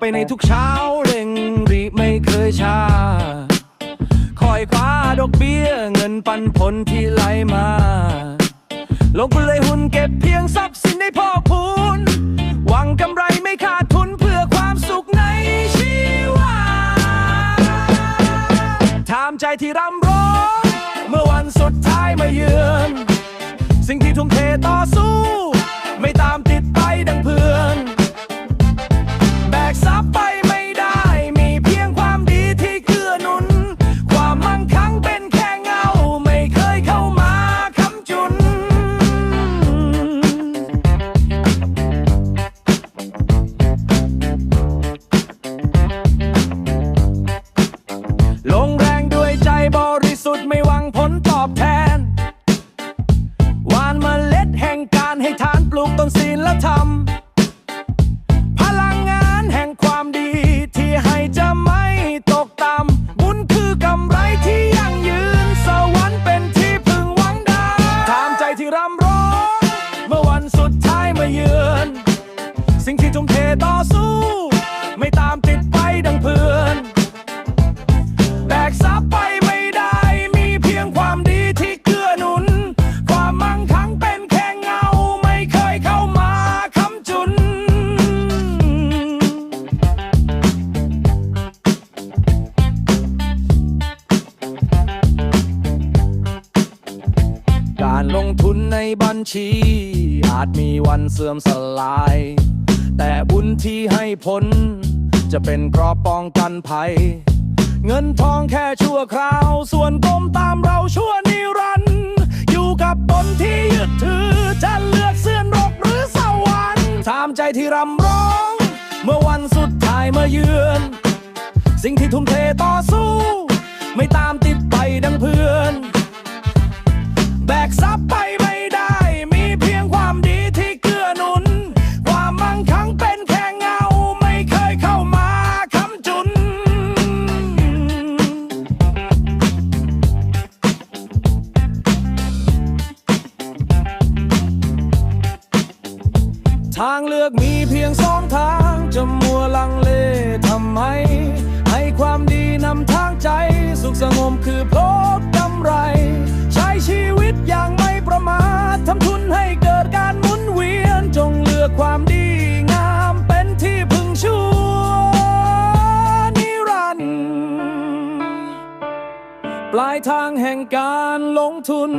ไปในทุกเช้าเร่งรีบไม่เคยช้าคอยคว้าดอกเบี้ยเงินปันผลที่ไหลมา ลงทุนเลยหุ้นเก็บเพียงทรัพย์สินได้พอกพูนหวังกำไรไม่ขาดทุนเพื่อความสุขในชีวาถามใจที่ร่ำร้องเมื่อวันสุดท้ายมาเยือน สิ่งที่ทุ่มเทต่อสู้ ธรรม พลังงานแห่งความดี ที่ให้จะไม่ตกต่ำบุญคือกำไรที่ยั่งยืน สวรรค์เป็นที่พึงหวังได้ถามใจที่ร่ำร้อง เมื่อวันสุดท้ายมาเยือน สิ่งที่ทุ่มเทต่อสู้ ไม่ตามติด การลงทุนในบัญชี อาจมีวันเสื่อมสลาย แต่บุญที่ให้ผล จะเป็นกราะป้องกันภัย เงินทองแค่ชั่วคราว ส่วนกลมตามเราชั่วนิรันดร์อยู่กับบนที่ยึดถือ จะเลือกเสื่อนรกหรือสวรรค์ตามใจที่รำร้อง เมื่อวันสุดท้ายมาเยือน สิ่งที่ทุ่มเทต่อสู้ ไม่ตาม ทางเลือกมีเพียงสองทางจะมัวลังเลทำไม ให้ความดีนำทางใจ สุขสงบคือพบกำไร ใช้ชีวิตอย่างไม่ประมาททำทุนให้เกิดการหมุนเวียนจงเลือกความดีงามเป็นที่พึงชั่วนิรันดร์ปลายทางแห่งการลงทุน